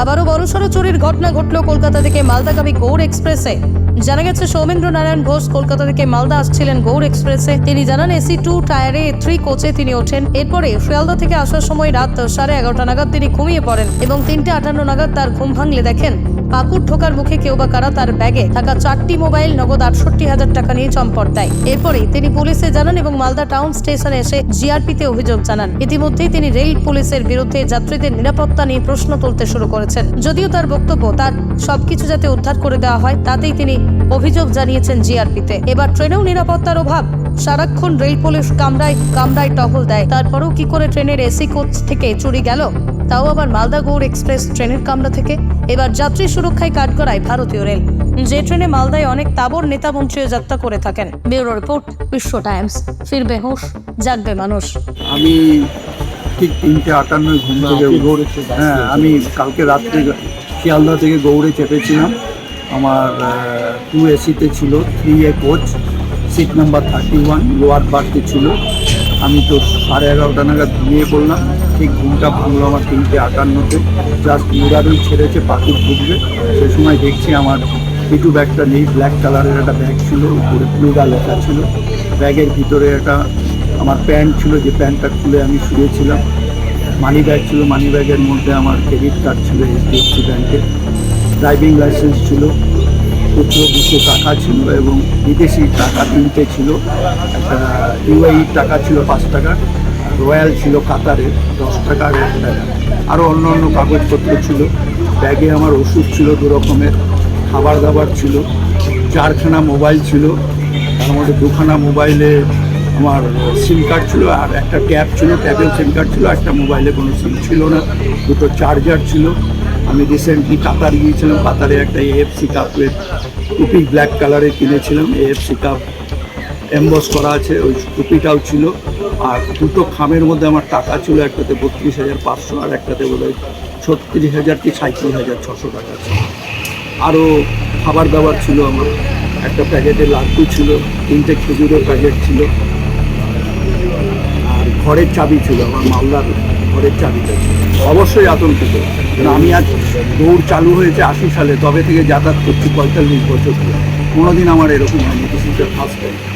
আবারও বড়সড় চুরির ঘটনা ঘটল কলকাতা থেকে মালদাগামী গৌড় এক্সপ্রেসে। জানা গেছে সৌমেন্দ্র নারায়ণ ঘোষ কলকাতা থেকে মালদা আসছিলেন গৌড় এক্সপ্রেসে। তিনি জানান, এসি টু টায়ারে থ্রি কোচে তিনি ওঠেন। এরপরে শিয়ালদা থেকে আসার সময় রাত সাড়ে এগারোটা নাগাদ তিনি ঘুমিয়ে পড়েন এবং তিনটে আটান্ন নাগাদ তার ঘুম ভাঙলে দেখেন। পাকুর ঢোকার মুখে কেউ বা কারা তার ব্যাগে থাকা চারটি মোবাইল নগদ আটষট্টি হাজার টাকা নিয়ে চম্পট দেয়। এরপরেই তিনি পুলিশে জানান এবং মালদা টাউন স্টেশনে এসে জিআরপিতে অভিযোগ জানান। ইতিমধ্যেই তিনি রেল পুলিশের বিরুদ্ধে যাত্রীদের নিরাপত্তা নিয়ে প্রশ্ন তুলতে শুরু করেছেন। যদিও তার বক্তব্য, তার সবকিছু যাতে উদ্ধার করে দেওয়া হয়, তাতেই তিনি অভিযোগ জানিয়েছেন জিআরপিতে। এবার ট্রেনেও নিরাপত্তার অভাব। সারাক্ষণ রেল পুলিশ কামরায় কামরায় টহল দেয়। তারপরেও কি করে ট্রেনের এসি কোচ থেকে চুরি গেল? তাও আবার মালদা গৌড় এক্সপ্রেস ট্রেনের কামরা থেকে। এবার যাত্রী সুরক্ষায় কাজ করায় ভারতীয় রেল। যে ট্রেনে মালদায় অনেক তাবর নেতা মন্ত্রীও যাত্রা করে থাকেন। Bureau report Biswa times. ফিরবে হুঁশ জাগবে মানুষ। আমি ঠিক তিনটে আটান্ন ঘুম থেকে হ্যাঁ আমি কালকে রাত্রে শিয়ালদা থেকে গৌড়ে চেপেছিলাম। আমার টু এসিতে ছিল three A coach seat number thirty one lower বার্থে ছিল। আমি তো সাড়ে এগারোটা নাগাদ ঘুমিয়ে পড়লাম। ঠিক ঘুমটা ভাঙলো আমার তিনটে আটান্নতে। জাস্ট মুরারুই ছেড়েছে পাখির ঢুকবে। সে সময় দেখছি আমার পিটু ব্যাগটা নেই ব্ল্যাক কালারের একটা ব্যাগ ছিল, উপরে প্লুডা লেখা ছিল। ব্যাগের ভিতরে একটা আমার প্যান্ট ছিল, যে প্যান্টটা খুলে আমি শুয়েছিলাম। মানি ব্যাগ ছিল মানি ব্যাগের মধ্যে আমার ক্রেডিট কার্ড ছিল এইচডিএফসি ব্যাংকের ড্রাইভিং লাইসেন্স ছিল। খুচরো দুশো টাকা ছিল এবং বিদেশি টাকা তিনটে ছিল। একটা ইউআই টাকা ছিল পাঁচ টাকা, রয়্যাল ছিল কাতারের দশ টাকা এক টাকা আরও অন্য অন্য কাগজপত্র ছিল। ব্যাগে আমার ওষুধ ছিল দু রকমের খাবার দাবার ছিল, চারখানা মোবাইল ছিল, তার মধ্যে দুখানা মোবাইলে আমার সিম কার্ড ছিল আর একটা ট্যাব ছিল ট্যাবের সিম কার্ড ছিল একটা মোবাইলে কোনো সিম ছিল না। দুটো চার্জার ছিল। আমি রিসেন্টলি কাতার গিয়েছিলাম। কাতারে একটা এএফসি কাপের টুপি ব্ল্যাক কালারের কিনেছিলাম। এএফসি কাপ এম্বস করা আছে, ওই টুপিটাও ছিল। আর দুটো খামের মধ্যে আমার টাকা ছিল, একটাতে বত্রিশ হাজার পাঁচশো আর একটাতে বোধ হয় ছত্রিশ হাজার কি সাঁত্রিশ হাজার ছশো টাকা ছিল। আরও খাবার দাবার ছিল আমার। একটা প্যাকেটে লাড্ডু ছিল, তিনটে খেজুরের প্যাকেট ছিল। আর ঘরের চাবি ছিল আমার মালদার ঘরের চাবিটা অবশ্যই আতঙ্কিত। আমি আজ দৌড় চালু হয়েছে আশি সালে, তবে থেকে যাতায়াত করছি পঁয়তাল্লিশ বছর ধরে। কোনোদিন আমার এরকম হয়নি। First time